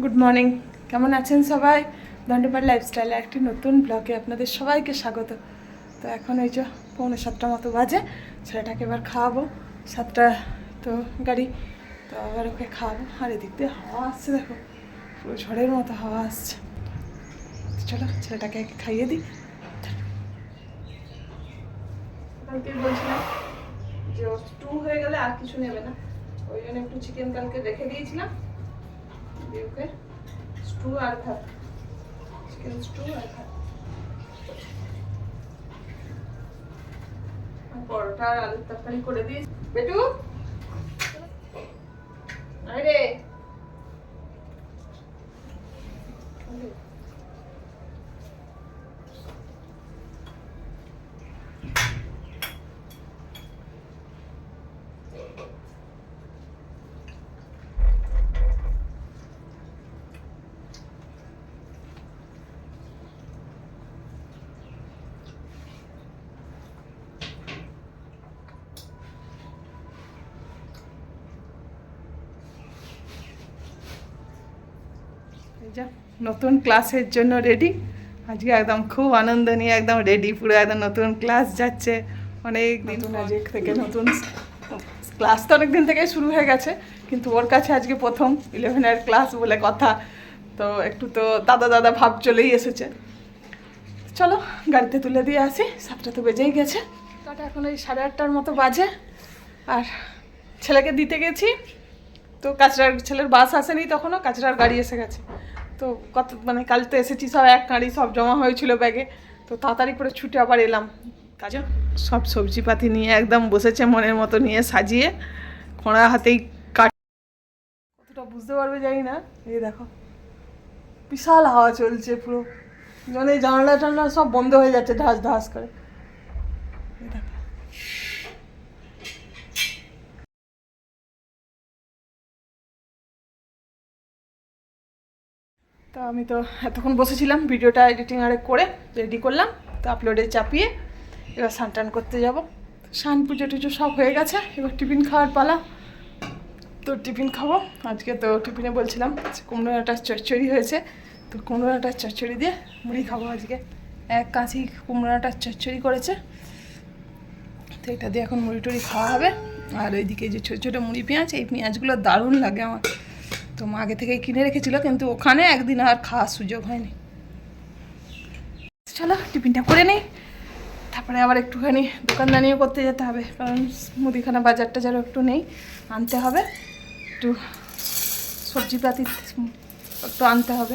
Good morning কেমন আছেন সবাই? দণ্ডপাড় লাইফস্টাইলে একটি নতুন ব্লগে আপনাদের সবাইকে স্বাগত। তো এখন ওই যে পৌনে সাতটা মতো বাজে, ছেলেটাকে এবার খাওয়াবো। সাতটা তো গাড়ি, তো আবার ওকে খাওয়াবো। আর এদিক দিয়ে হাওয়া আসছে, দেখো। পুরো ঝড়ের মতো হাওয়া আসছে। চলো, ছেলেটাকে খাইয়ে দিই। কালকে বলছিলাম যে টু হয়ে গেলে আর কিছু নেবে না। ওই জন্য একটু চিকেন কালকে রেখে দিয়েছিলাম। ওকে স্টু আর ভাত। চিকেন স্টু আর ভাত। পরোটা আর আলুর তরকারি করে দিস। বেটু? আরে যে নতুন ক্লাসের জন্য রেডি আজকে একদম খুব আনন্দ নিয়ে একদম রেডি পুরো একদম নতুন ক্লাস যাচ্ছে। অনেক দিন আজকে থেকে। নতুন ক্লাস তো অনেক দিন থেকে শুরু হয়ে গেছে কিন্তু ওর কাছে আজকে প্রথম ইলেভেনের ক্লাস বলে কথা। তো একটু তো দাদা দাদা ভাব চলেই এসেছে। চলো গাড়িতে তুলে দিয়ে আসি সাতটা তো বেজেই গেছে। তাটা এখন ওই সাড়ে আটটার মতো বাজে। আর ছেলেকে দিতে গেছি। তো কাচরার ছেলের বাস আসেনি তখনও কাচরার গাড়ি এসে গেছে। তো কত মানে কাল তো এসেছি, সব এক কাঁড়ি সব জমা হয়েছিল ব্যাগে। তো তাড়াতাড়ি করে ছুটে আবার এলাম। কাজে, সব সবজিপাতি নিয়ে একদম বসেছে মনের মতো নিয়ে সাজিয়ে, খোঁড়া হাতেই কাট কতটা বুঝতে পারবে জানি না। এই দেখো, বিশাল হাওয়া চলছে পুরো। যেন জানলা টানলা সব বন্ধ হয়ে যাচ্ছে ধাস ধাস করে দেখো। তো আমি তো এতক্ষণ বসেছিলাম, ভিডিওটা এডিটিং আরে করে রেডি করলাম, তো আপলোডে চাপিয়ে এবার স্নান টান করতে যাব। স্নান পুজো টুজো সব হয়ে গেছে, এবার টিফিন খাওয়ার পালা। তো টিফিন খাব, আজকে তো টিফিনে বলছিলাম কুমড়ো ডাঁটার চচ্চড়ি হয়েছে, তো কুমড়ো ডাঁটার চচ্চড়ি দিয়ে মুড়ি খাব আজকে। এক কাঁচি কুমড়ো ডাঁটার চচ্চড়ি করেছে, তো এটা দিয়ে এখন মুড়ি টুড়ি খাওয়া হবে। আর ওইদিকে যে ছোটো ছোটো মুড়ি পেঁয়াজ, এই পেঁয়াজগুলো দারুণ লাগে আমার। তো মা আগে থেকেই কিনে রেখেছিল, কিন্তু ওখানে একদিন আর খাওয়ার সুযোগ হয়নি। চলো, টিফিনটা করে নেই। তারপরে আবার একটুখানি দোকানদানিও করতে যেতে হবে, কারণ মুদিখানা বাজার টাজারও একটু নেই, আনতে হবে। একটু সবজিপাতি একটু আনতে হবে।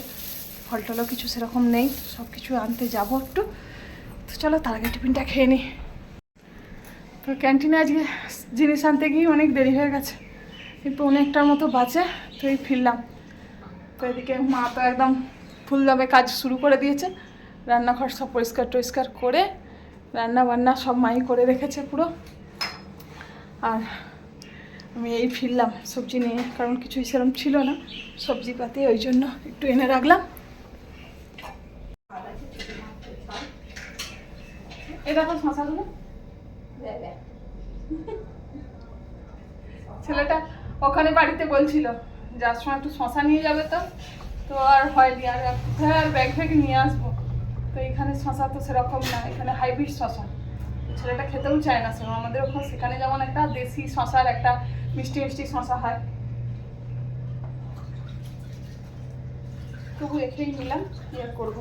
ফল টলও কিছু সেরকম নেই সব কিছু আনতে যাব একটু। তো চলো, তার আগে টিফিনটা খেয়ে নিই তো ক্যান্টিনে আজকে জিনিস আনতে গিয়ে অনেক দেরি হয়ে গেছে এই পৌনে একটার মতো বাজে। তো এই ফিরলাম। তো এদিকে মা তো একদম ফুলদামে কাজ শুরু করে দিয়েছে। রান্নাঘর সব পরিষ্কার টরিষ্কার করে রান্না বান্না সব মাই করে রেখেছে পুরো। আর আমি এই ফিরলাম সবজি নিয়ে কারণ কিছুই সেরকম ছিল না সবজি পাতি ওই জন্য একটু এনে রাখলাম। শশাগুলো। ছেলেটা ওখানে বাড়িতে বলছিল যার সময় একটু শশা নিয়ে যাবে তো। তো আর হয়নি, আর কোথায় আর ব্যাগ ফ্যাগ নিয়ে আসব। তো এখানে শশা তো সেরকম না, এখানে হাইব্রিড শশা। ছেলেটা খেতেও চায় না, সেরকম আমাদের ওখানে সেখানে যেমন একটা দেশি শশার একটা মিষ্টি মিষ্টি শশা হয়। তবু রেখেই নিলাম আর করব?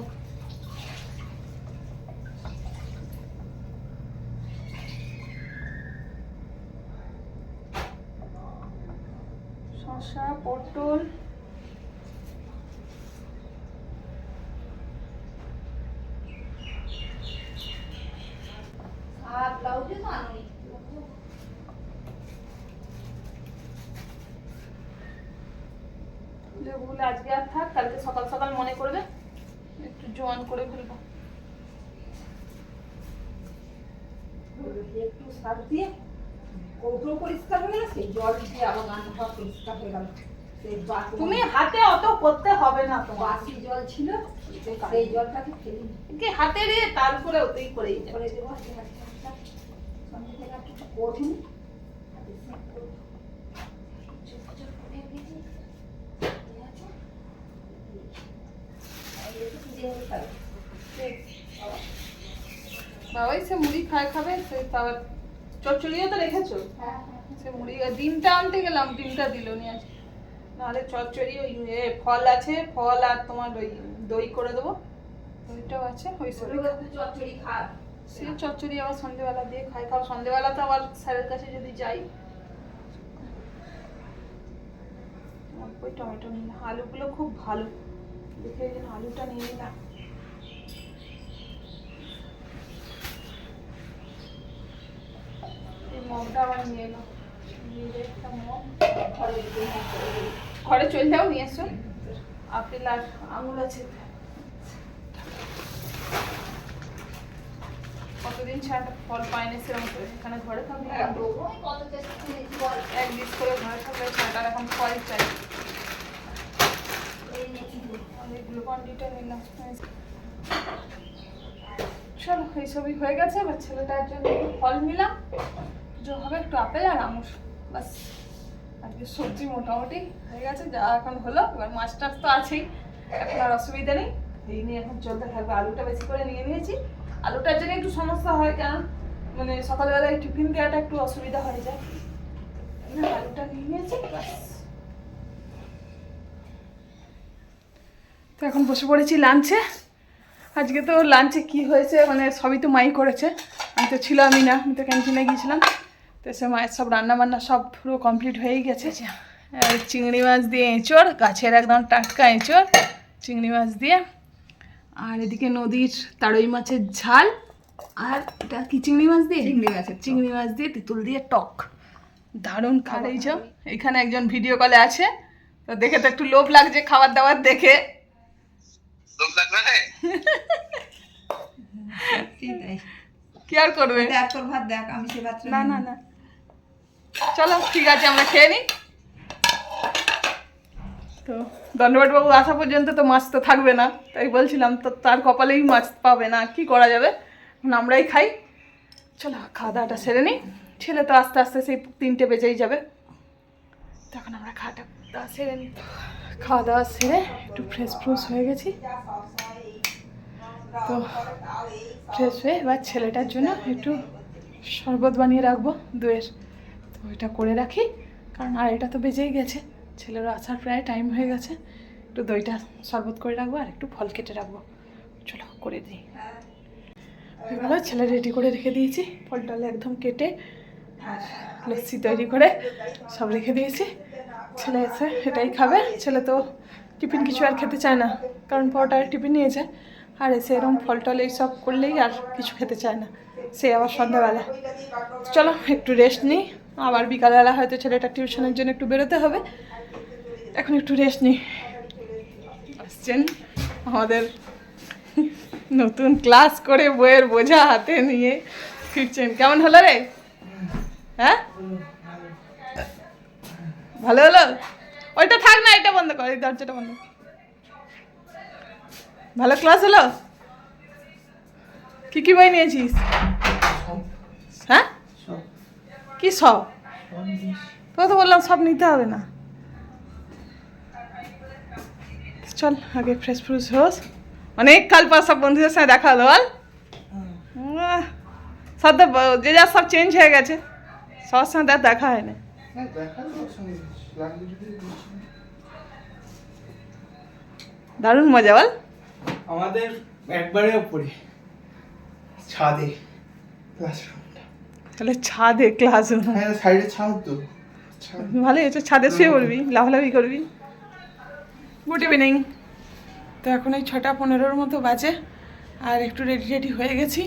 পটল। আর ব্লাউজে তো আনি লেবুগুলো আজকে আর থাক কালকে সকাল সকাল মনে করবে একটু জোয়ান করে ফেলব। একটু সার দিয়ে কৌটো পরিষ্কার হয়ে গেল সেই জল দিয়ে আবার রান্নাঘর পরিষ্কার হয়ে গেল। তুমি হাতে অত করতে হবে না তোমার। বাসি জল ছিল সেই জলটাকে ফেলি কি হাতে রে তারপরে ওতেই করেই করে দেবো কিছু কঠিন বাবাই সে মুড়ি খায় খাবে সে তার চচ্চড়িও তো রেখেছো? হ্যাঁ সে মুড়ি ডিমটা আনতে গেলাম ডিমটা দিল নি আজ নাহলে চচ্চড়ি ওই ফল আছে ফল আর তোমার ওই দই করে দেবো। দইটাও আছে ওই চচ্চড়ি খা সে চচ্চড়ি আবার সন্ধেবেলা দিয়ে খাই খাও সন্ধেবেলা তো আবার স্যারের কাছে যদি যাই। ওই টমেটো নিলাম আলুগুলো খুব ভালো। দেখে জন্য আলুটা নিয়ে নিলাম। এই মগটা আবার নিয়ে এলাম নিয়ে একটা মগ। ঘরে। ঘরে চলে যাও নিয়ে এসো। আপেল আর আঙুর আছে। কতদিন ছাড়া ফল পাইনি সেরকম করে। এখানে ঘরে থাকলে হ্যাঁ। এক ডিস করে ঘরে থাকলে ছাটার এখন ফল চাই। নিলাম। চলো এইসবই হয়ে গেছে। এবার ছেলেটার জন্য ফল নিলাম। যে হবে একটু আপেল আর আঙুর। বাস। সবজি মোটামুটি হয়ে গেছে, যা এখন হলো, এবার মাছ টাছ তো আছেই, এখন আর অসুবিধা নেই। এই নিয়ে এখন চলতে থাকবে, আলুটা বেশি করে নিয়ে নিয়েছি। আলুটার জন্য একটু সমস্যা হয়, কারণ মানে সকালবেলায় টিফিন দেওয়াটা একটু অসুবিধা হয়ে যায়। আলুটা নিয়ে নিয়েছি বাস তো এখন বসে পড়েছি লাঞ্চে। আজকে তো লাঞ্চে কি হয়েছে মানে সবই তো মাই করেছে। আমি তো ছিলামই না, আমি তো ক্যান্টিনে গিয়েছিলাম। তো সে মায়ের সব রান্না বান্না সব পুরো কমপ্লিট হয়েই গেছে। চিংড়ি মাছ দিয়ে এঁচড় গাছের একদম টাটকা এঁচড় চিংড়ি মাছ দিয়ে। আর এদিকে নদীর তাড়ই মাছের ঝাল। আর এটা কি চিংড়ি মাছ দিয়ে? চিংড়ি মাছের চিংড়ি মাছ দিয়ে তেঁতুল দিয়ে টক। দারুণ খাবার এই যে। এখানে একজন ভিডিও কলে আছে। তো দেখে তো একটু লোভ লাগছে খাবার দাবার দেখে। লাগবে। কি আর করবে? দেখ তোর ভাত দেখ আমি সে ভাতটা না না না। চলো, ঠিক আছে, আমরা খেয়ে নিই তো দণ্ডবাট বাবু আসা পর্যন্ত তো মাছ তো থাকবে না, তাই বলছিলাম তো তার কপালেই মাছ পাবে না, কি করা যাবে? আমরাই খাই। চলো, খাওয়া দাওয়াটা সেরে নিই ছেলে তো আস্তে আস্তে সেই তিনটে বেজেই যাবে। তখন আমরা খাওয়াটা দাওয়া সেরে নিই খাওয়া দাওয়া সেরে একটু ফ্রেশ ফ্রুশ হয়ে গেছি। তো ফ্রেশ হয়ে এবার ছেলেটার জন্য একটু শরবত বানিয়ে রাখব দইয়ের ওইটা করে রাখি। কারণ আর এটা তো বেজেই গেছে। ছেলেরও আসার প্রায় টাইম হয়ে গেছে। একটু দইটা শরবত করে রাখব আর একটু ফল কেটে রাখব। চলো, করে দিই। হয়ে গেল, ছেলে রেডি করে রেখে দিয়েছি। ফল টল একদম কেটে আর লস্যি তৈরি করে সব রেখে দিয়েছি। ছেলে এসে এটাই খাবে। ছেলে তো টিফিন কিছু আর খেতে চায় না, কারণ পরোটা টিফিন নিয়েছে। আর এসে এরকম ফল টল এইসব করলেই আর কিছু খেতে চায় না। সে আবার সন্ধ্যাবেলা। চলো, একটু রেস্ট নিই। আবার বিকালবেলা হয়তো ছেলেটা টিউশনের জন্য একটু বেরোতে হবে। এখন একটু রেস্ট নিই। আসছেন আমাদের নতুন ক্লাস করে বইয়ের বোঝা হাতে নিয়ে ফিরছেন। কেমন হলো রে? হ্যাঁ? ভালো হলো? ওইটা থাক না, এটা বন্ধ কর, এই দরজাটা বন্ধ ভালো ক্লাস হলো? কি কি বই নিয়েছিস? কি সব? তোকে তো বললাম সব নিতে হবে না। চল আগে ফ্রেশ ফ্রুশ হোস। অনেক কাল পর সব বন্ধুদের সাথে দেখা হলো বল। সব তো যে যা সব চেঞ্জ হয়ে গেছে। সবার সঙ্গে তার দেখা হয় না দারুণ মজা বল। আমাদের একবারে উপরে ছাদে ক্লাসরুমটা তাহলে ছাদে ক্লাস হ্যাঁ সাইডে ছাদ তো। ছাদ। ভালোই হচ্ছে ছাদে শুয়ে পড়বি লাফালাফি করবি। গুড ইভিনিং তো এখন এই ছটা পনেরোর মতো বাজে আর একটু রেডি রেডি হয়ে গেছি।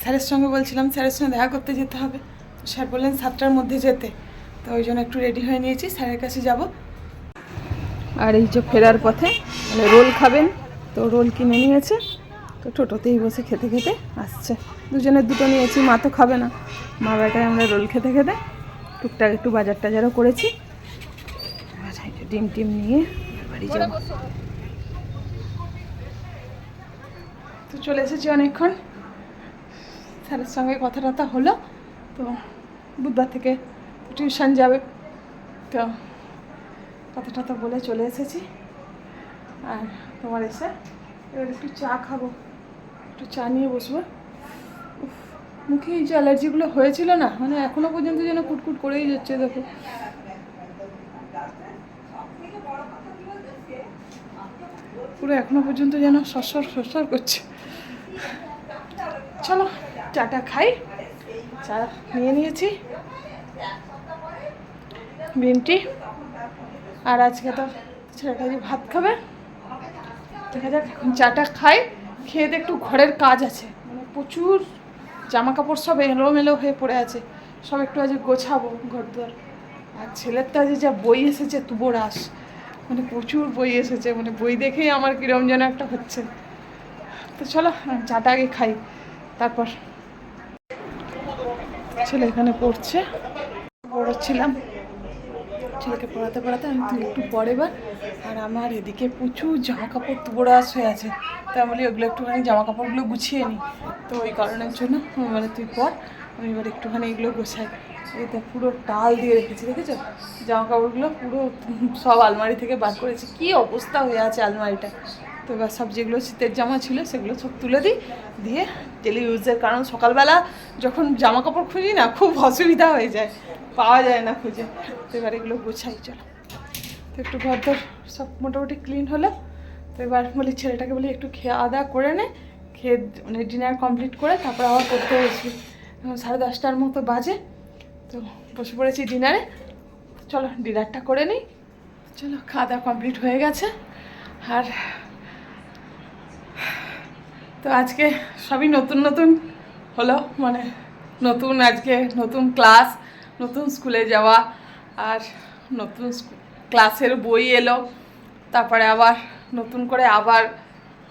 স্যারের সঙ্গে বলছিলাম স্যারের সঙ্গে দেখা করতে যেতে হবে। তো স্যার বললেন সাতটার মধ্যে যেতে। তো ওই জন্য একটু রেডি হয়ে নিয়েছি স্যারের কাছে যাব। আর এই যে ফেরার পথে মানে রোল খাবেন তো রোল কিনে নিয়েছে তো টোটোতেই বসে খেতে খেতে আসছে। দুজনের দুটো নিয়েছি, মা তো খাবে না। মা বেটায় আমরা রোল খেতে খেতে টুকটাক একটু বাজার টাজারও করেছি। ডিম টিম নিয়ে বাড়ি যাব। তো চলে এসেছি অনেকক্ষণ। স্যারের সঙ্গে কথা টথা হলো, তো বুধবার থেকে টিউশন যাবে। তো কথা টথা বলে চলে এসেছি। আর তোমার এসে এবার একটু চা খাব, একটু চা নিয়ে বসবো। মুখে এই যে অ্যালার্জিগুলো হয়েছিল না মানে এখনও পর্যন্ত যেন কুটকুট করেই যাচ্ছে, দেখো। পুরো এখনও পর্যন্ত যেন সরসর সরসর করছে। চলো, চাটা খাই। চা নিয়ে নিয়েছি। গ্রিন টি আর আজকে তো ছেলেটা ভাত খাবে। দেখা যাক, এখন চাটা খাই। খেয়ে একটু ঘরের কাজ আছে। মানে প্রচুর জামা কাপড় সব এলোমেলো হয়ে পড়ে আছে। সব একটু আজ গোছাবো ঘর দুয়ার আর ছেলের তো আজ যা বই এসেছে, তুবোরাস। মানে প্রচুর বই এসেছে মানে বই দেখেই আমার কিরম যেন একটা হচ্ছে। তো চলো চাটা আগে খাই, তারপর। ছেলে এখানে পড়ছে। পড়াচ্ছিলাম ছেলেকে পড়াতে পড়াতে আমি তুই একটু পরে বার আর আমার এদিকে প্রচুর জামা কাপড় তুবড়া হয়ে আছে। তাই বলি ওগুলো একটুখানি জামা কাপড়গুলো গুছিয়ে নিই তো ওই কারণের জন্য মানে তুই পর। আমি এবার একটুখানি এগুলো গোছাই। এটা পুরো টাল দিয়ে রেখেছি, দেখেছ? জামা কাপড়গুলো পুরো সব আলমারি থেকে বার করেছি। কি অবস্থা হয়ে আছে আলমারিটা? তো এবার সব যেগুলো শীতের জামা ছিল, সেগুলো সব তুলে দিই। দিয়ে ডেলি ইউজের কারণ সকালবেলা যখন জামা কাপড় খুঁজি না, খুব অসুবিধা হয়ে যায়। পাওয়া যায় না খুঁজে। তো এবার এগুলো গোছাই, চলো। তো একটু ঘর দর সব মোটামুটি ক্লিন হলো। তো এবার বলি ছেলেটাকে বলি একটু খাওয়া দাওয়া করে নে। খেয়ে মানে ডিনার কমপ্লিট করে তারপর আবার করতে এখন সাড়ে দশটার মতো বাজে। তো বসে পড়েছি ডিনারে চলো ডিনারটা করে নিই। চলো, খাওয়া দাওয়া কমপ্লিট হয়ে গেছে। আর তো আজকে সবই নতুন নতুন হলো মানে নতুন আজকে নতুন ক্লাস নতুন স্কুলে যাওয়া, আর নতুন ক্লাসের বই এলো, তারপরে আবার নতুন করে আবার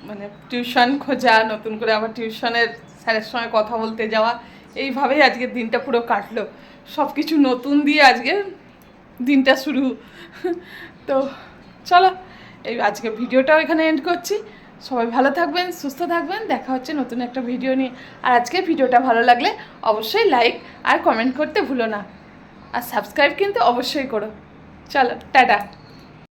মানে টিউশন খোঁজা, নতুন করে আবার টিউশনের স্যারের সঙ্গে কথা বলতে যাওয়া, এইভাবেই আজকের দিনটা পুরো কাটলো। সব কিছু নতুন দিয়ে আজকে দিনটা শুরু। তো চলো, এই আজকে ভিডিওটাও এখানে এন্ড করছি। সবাই ভালো থাকবেন, সুস্থ থাকবেন, দেখা হচ্ছে নতুন একটা ভিডিও নিয়ে। আর আজকের ভিডিওটা ভালো লাগলে অবশ্যই লাইক আর কমেন্ট করতে ভুলো না। আর সাবস্ক্রাইব কিন্তু অবশ্যই করো। চলো, টাটা।